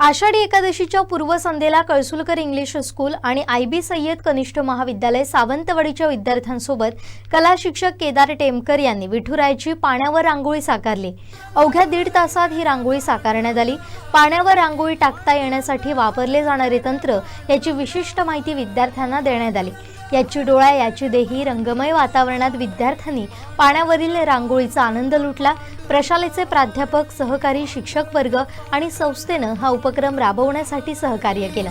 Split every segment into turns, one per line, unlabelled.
आषाढी एकादशीच्या पूर्वसंध्येला Kalsulkar English school आणि आय बी सय्यद कनिष्ठ महाविद्यालय सावंतवाडीच्या विद्यार्थ्यांसोबत कला शिक्षक केदार टेमकर यांनी विठुरायची पाण्यावर रांगोळी साकारली. अवघ्या दीड तासात ही रांगोळी साकारण्यात आली. पाण्यावर रांगोळी टाकता येण्यासाठी वापरले जाणारे तंत्र याची विशिष्ट माहिती विद्यार्थ्यांना देण्यात आली. याची डोळा याची देही रंगमय वातावरणात विद्यार्थ्यांनी पाण्यावरील रांगोळीचा आनंद लुटला. प्रशालेचे प्राध्यापक सहकारी शिक्षक वर्ग आणि संस्थेनं हा उपक्रम राबवण्यासाठी सहकार्य केलं.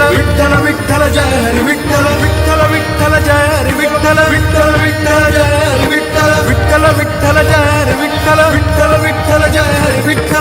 విఠల విఠల విఠల జయ విఠల విఠల విఠల జయ విఠల విఠల విఠల